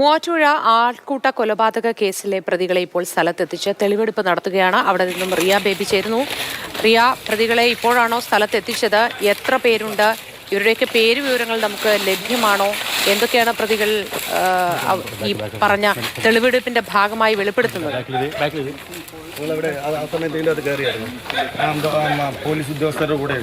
മൂവാറ്റുപുഴ ആൾക്കൂട്ട കൊലപാതക കേസിലെ പ്രതികളെ ഇപ്പോൾ സ്ഥലത്തെത്തിച്ച് തെളിവെടുപ്പ് നടത്തുകയാണ് അവിടെ നിന്നും റിയ ബേബി ചേരുന്നു റിയ പ്രതികളെ ഇപ്പോഴാണോ സ്ഥലത്തെത്തിച്ചത് എത്ര പേരുണ്ട് ഇവരുടെയൊക്കെ പേര് വിവരങ്ങൾ നമുക്ക് ലഭ്യമാണോ എന്തൊക്കെയാണ് പ്രതികൾ ഈ പറഞ്ഞ തെളിവെടുപ്പിന്റെ ഭാഗമായി വെളിപ്പെടുത്തുന്നത് ആ പോലീസ് കൂടെ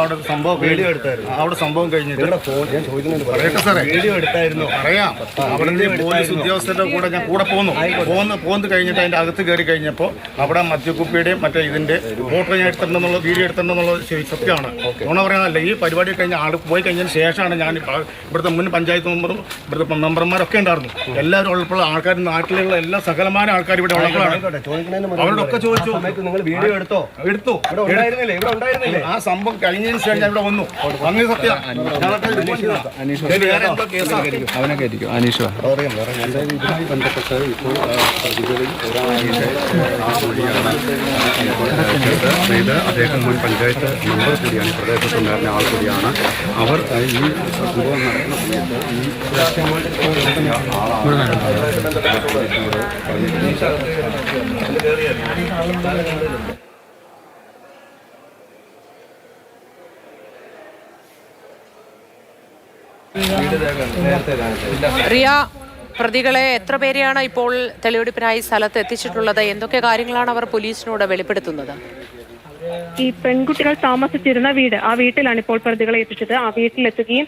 അവിടെ സംഭവം വീഡിയോ എടുത്തായിരുന്നു. അവിടെ സംഭവം കഴിഞ്ഞിട്ട്. വീഡിയോ എടുത്തായിരുന്നു. അറിയാം അവിടെ പോലീസ് ഉദ്യോഗസ്ഥരുടെ കൂടെ ഞാൻ കൂടെ പോന്നു. പോന്ന് പോന്ന് കഴിഞ്ഞിട്ട് അതിന്റെ അകത്ത് കയറി കഴിഞ്ഞപ്പോൾ അവിടെ മദ്യക്കുപ്പിയുടെയും മറ്റേ ഇതിന്റെ ഫോട്ടോ ഞാൻ എടുത്തിട്ടുണ്ടെന്നുള്ള വീഡിയോ എടുത്തിട്ടുണ്ടെന്നുള്ളത് സത്യമാണ്. നുണ പറയാനല്ല ഈ പരിപാടി കഴിഞ്ഞ ആൾ പോയി കഴിഞ്ഞതിന് ശേഷമാണ് ഞാൻ ഇവിടുത്തെ മുൻ പഞ്ചായത്ത് മെമ്പറും ഇവിടുത്തെ മെമ്പർമാരൊക്കെ ഉണ്ടായിരുന്നു. എല്ലാവരും ഉള്ളപ്പോൾ ആൾക്കാർ നാട്ടിലുള്ള എല്ലാ സകലമാന ആൾക്കാർ ഇവിടെ ഉള്ളപ്പോഴാണ് അവരോടൊക്കെ ചോദിച്ചു. നിങ്ങൾ വീഡിയോ എടുത്തോ? എടുത്തു. ഉണ്ടായിരുന്നില്ലേ? ഇവിടെ ഉണ്ടായിരുന്നില്ലേ? ആ സംഭവം കഴിഞ്ഞതിന് ശേഷം ഞാൻ ഇവിടെ വന്നു. അങ്ങനെ സത്യം. അവനൊക്കെ ആയിരിക്കും അനീഷ് ഇതുമായി ബന്ധപ്പെട്ട് ഇപ്പോൾ പ്രതികളിൽ അദ്ദേഹം മുൻ പഞ്ചായത്ത് മെമ്പർ കൂടിയാണ് ഈ പ്രദേശത്തുണ്ടായിരുന്ന ആൾ കൂടിയാണ്. അവർ ഈ സംഭവം നടക്കുന്ന സമയത്ത് ഈ റിയ പ്രതികളെ എത്ര പേരെയാണ് ഇപ്പോൾ തെളിവെടുപ്പിനായി സ്ഥലത്ത് എത്തിച്ചിട്ടുള്ളത്? എന്തൊക്കെ കാര്യങ്ങളാണ് അവർ പോലീസിനോട് വെളിപ്പെടുത്തുന്നത്? ഈ പെൺകുട്ടികൾ താമസിച്ചിരുന്ന വീട് ആ വീട്ടിലാണ് ഇപ്പോൾ പ്രതികളെ എത്തിച്ചത്. ആ വീട്ടിലെത്തുകയും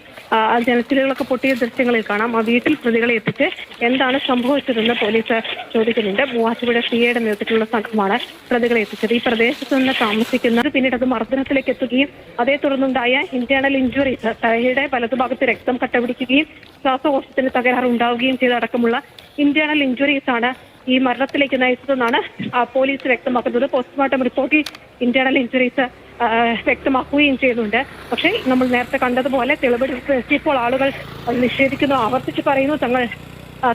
ജനച്ചിലുകളൊക്കെ പൊട്ടിയ ദൃശ്യങ്ങളിൽ കാണാം. ആ വീട്ടിൽ പ്രതികളെ എത്തിച്ച് എന്താണ് സംഭവിച്ചതെന്ന് പോലീസ് ചോദിക്കുന്നുണ്ട്. മൂവാറ്റുപുഴ സിഐയുടെ നേതൃത്വത്തിലുള്ള സംഘമാണ് പ്രതികളെ എത്തിച്ചത്. ഈ പ്രദേശത്ത് നിന്ന് താമസിക്കുന്നത് പിന്നീട് അത് മർദ്ദനത്തിലേക്ക് എത്തുകയും അതേ തുടർന്നുണ്ടായ ഇന്റേണൽ ഇഞ്ചുറി തലയുടെ വലതുഭാഗത്ത് രക്തം കട്ടപിടിക്കുകയും ശ്വാസകോശത്തിന് തകരാറുണ്ടാവുകയും ചെയ്തടക്കമുള്ള ഇന്റേണൽ ഇഞ്ചുറീസ് ആണ് ഈ മരണത്തിലേക്ക് നയിച്ചതെന്നാണ് പോലീസ് വ്യക്തമാക്കുന്നത്. പോസ്റ്റ്മോർട്ടം റിപ്പോർട്ടിൽ ഇന്റേണൽ ഇഞ്ചുറീസ് വ്യക്തമാക്കുകയും ചെയ്യുന്നുണ്ട്. പക്ഷേ നമ്മൾ നേരത്തെ കണ്ടതുപോലെ തെളിവെടുപ്പ് എത്തിയപ്പോൾ ആളുകൾ നിഷേധിക്കുന്നു ആവർത്തിച്ച് പറയുന്നു തങ്ങൾ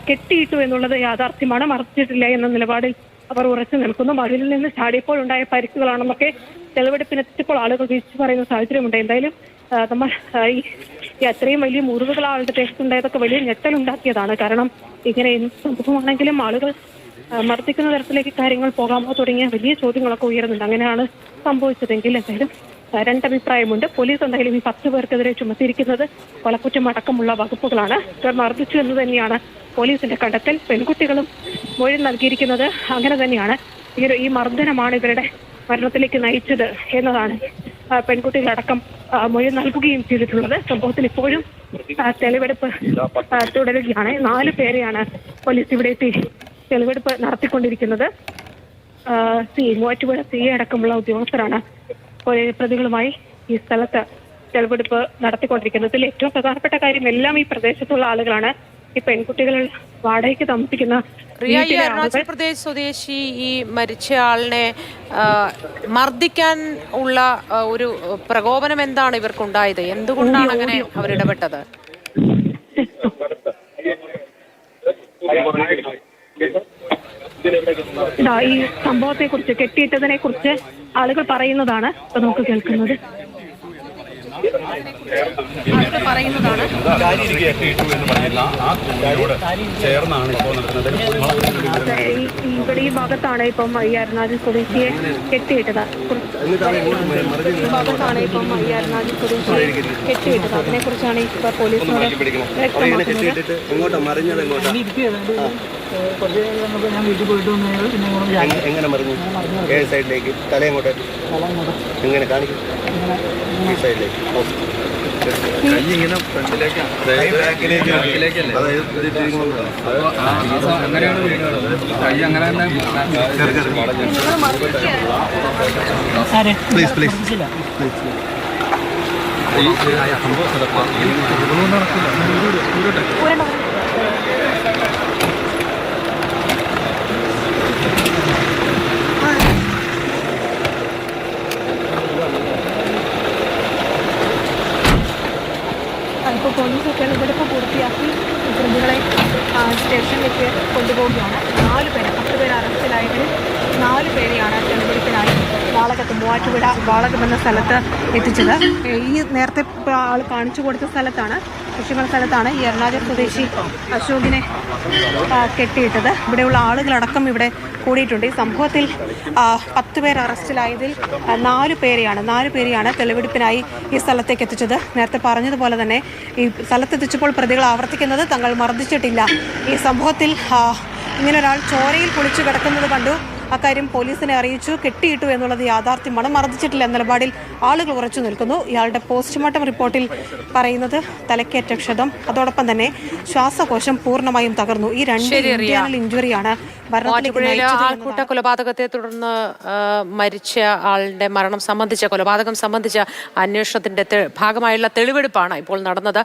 കെട്ടിയിട്ടു എന്നുള്ളത് യാഥാർത്ഥ്യമാണ് മറച്ചിട്ടില്ല എന്ന നിലപാടിൽ അവർ ഉറച്ചു നിൽക്കുന്നു. മതിലിൽ നിന്ന് ചാടിയപ്പോൾ ഉണ്ടായ പരിക്കുകളാണെന്നൊക്കെ തെളിവെടുപ്പിനെത്തിയപ്പോൾ ആളുകൾ തിരിച്ചു പറയുന്ന സാഹചര്യമുണ്ട്. എന്തായാലും നമ്മൾ ഈ അത്രയും വലിയ മുറിവുകൾ ആളുടെ ദേശത്തുണ്ടായതൊക്കെ വലിയ ഞെട്ടലുണ്ടാക്കിയതാണ്. കാരണം ഇങ്ങനെ എന്ത് സംഭവമാണെങ്കിലും ആളുകൾ മർദ്ദിക്കുന്ന തരത്തിലേക്ക് കാര്യങ്ങൾ പോകാമോ തുടങ്ങിയ വലിയ ചോദ്യങ്ങളൊക്കെ ഉയരുന്നുണ്ട്. അങ്ങനെയാണ് സംഭവിച്ചതെങ്കിൽ എന്തായാലും രണ്ടഭിപ്രായമുണ്ട്. പോലീസ് എന്തായാലും ഈ പത്ത് പേർക്കെതിരെ ചുമത്തിയിരിക്കുന്നത് കൊലക്കുറ്റം അടക്കമുള്ള വകുപ്പുകളാണ്. ഇവർ മർദ്ദിച്ചു എന്ന് തന്നെയാണ് പോലീസിന്റെ കണ്ടെത്തൽ. പെൺകുട്ടികളും മൊഴി നൽകിയിരിക്കുന്നത് അങ്ങനെ തന്നെയാണ്. ഈ ഈ മർദ്ദനമാണ് ഇവരുടെ മരണത്തിലേക്ക് നയിച്ചത് എന്നതാണ് പെൺകുട്ടികളടക്കം മൊഴി നൽകുകയും ചെയ്തിട്ടുള്ളത്. സംഭവത്തിൽ ഇപ്പോഴും തെളിവെടുപ്പ് തുടരുകയാണ്. നാല് പേരെയാണ് പോലീസ് ഇവിടെ എത്തി തെളിവെടുപ്പ് നടത്തിക്കൊണ്ടിരിക്കുന്നത്. സി മൂവാറ്റുപുഴ സി അടക്കമുള്ള ഉദ്യോഗസ്ഥരാണ് പ്രതികളുമായി ഈ സ്ഥലത്ത് തെളിവെടുപ്പ് നടത്തിക്കൊണ്ടിരിക്കുന്നത്. ഇതിൽ ഏറ്റവും പ്രധാനപ്പെട്ട കാര്യം എല്ലാം ഈ പ്രദേശത്തുള്ള ആളുകളാണ്. ഈ പെൺകുട്ടികൾ വാടകയ്ക്ക് താമസിക്കുന്ന റിയ ഈ വീട്ടിലെ അരുണാചൽ ആളുകൾ പ്രദേശ് സ്വദേശി ഈ മരിച്ച ആളിനെ മർദ്ദിക്കാൻ ഉള്ള ഒരു പ്രകോപനം എന്താണ് ഇവർക്കുണ്ടായത്? എന്തുകൊണ്ടാണ് അങ്ങനെ അവർ ഈ സംഭവത്തെ കുറിച്ച് കെട്ടിയിട്ടതിനെ കുറിച്ച് ആളുകൾ പറയുന്നതാണ് ഇപ്പൊ നമുക്ക് കേൾക്കുന്നത്. പറയുന്നതാണ്. ഈ ഈ ഇവിടെ ഈ ഭാഗത്താണ് ഇപ്പം ഈ അരുണാചൽ സ്വദേശിയെ കെട്ടിയിട്ടത്. ഈ ഭാഗത്താണ് ഇപ്പം ഈ അരുണാചൽ സ്വദേശിയെ കെട്ടിയിട്ടത്. അതിനെ കുറിച്ചാണ് ഇപ്പൊ പോലീസിനോട് വ്യക്തമാക്കുന്നത്. എങ്ങനെ മറിഞ്ഞു? ഏത് സൈഡിലേക്ക്? തല എങ്ങനെ കാണിക്കും ഈ സൈഡിലേക്ക്. ഇങ്ങനെ ഫ്രണ്ടിലേക്ക് ബാക്കിലേക്ക് അതായത് ഇതിട്ടിരിക്കുമ്പോഴാണ്. അങ്ങനെയാണ് കൈ അങ്ങനെ തന്നെ പ്ലീസ് പ്ലീസ് ഈ സംഭവ ഇവിടെ ഇപ്പോൾ പൂർത്തിയാക്കി പ്രതികളെ സ്റ്റേഷനിലേക്ക് കൊണ്ടുപോവുകയാണ്. നാല് പേരെ പത്ത് പേരെ അറസ്റ്റിലായതിൽ നാല് പേരെയാണ് വാളകത്ത് മൂവാറ്റുപുഴ വാളകം എന്ന സ്ഥലത്ത് എത്തിച്ചത്. ഈ നേരത്തെ ആൾ കാണിച്ചു കൊടുത്ത സ്ഥലത്താണ് കൃഷിമുള്ള സ്ഥലത്താണ് ഈ എറണാകുളം സ്വദേശി അശോകിനെ കെട്ടിയിട്ടത്. ഇവിടെയുള്ള ആളുകളടക്കം ഇവിടെ കൂടിയിട്ടുണ്ട്. ഈ സംഭവത്തിൽ പത്ത് പേർ അറസ്റ്റിലായതിൽ നാല് പേരെയാണ് നാല് പേരെയാണ് തെളിവെടുപ്പിനായി ഈ സ്ഥലത്തേക്ക് എത്തിച്ചത്. നേരത്തെ പറഞ്ഞതുപോലെ തന്നെ ഈ സ്ഥലത്തെത്തിച്ചപ്പോൾ പ്രതികൾ ആവർത്തിക്കുന്നത് തങ്ങൾ മർദ്ദിച്ചിട്ടില്ല. ഈ സംഭവത്തിൽ ഇങ്ങനെ ഒരാൾ ചോരയിൽ കുളിച്ചു കിടക്കുന്നത് കണ്ടു. അക്കാര്യം പോലീസിനെ അറിയിച്ചു കെട്ടിയിട്ടു എന്നുള്ളത് യാഥാർത്ഥ്യമാണ്. മർദ്ദിച്ചിട്ടില്ല എന്ന നിലപാടിൽ ആളുകൾ ഉറച്ചു നിൽക്കുന്നു. ഇയാളുടെ പോസ്റ്റ്മോർട്ടം റിപ്പോർട്ടിൽ പറയുന്നത് തലക്കേറ്റ ക്ഷതം. അതോടൊപ്പം തന്നെ ശ്വാസകോശം പൂർണമായും തകർന്നു. ഈ രണ്ട് ഇഞ്ചുറിയാണ് ആൾക്കൂട്ട കൊലപാതകത്തെ തുടർന്ന് മരിച്ച ആളുടെ മരണം സംബന്ധിച്ച കൊലപാതകം സംബന്ധിച്ച അന്വേഷണത്തിന്റെ ഭാഗമായുള്ള തെളിവെടുപ്പാണ് ഇപ്പോൾ നടന്നത്.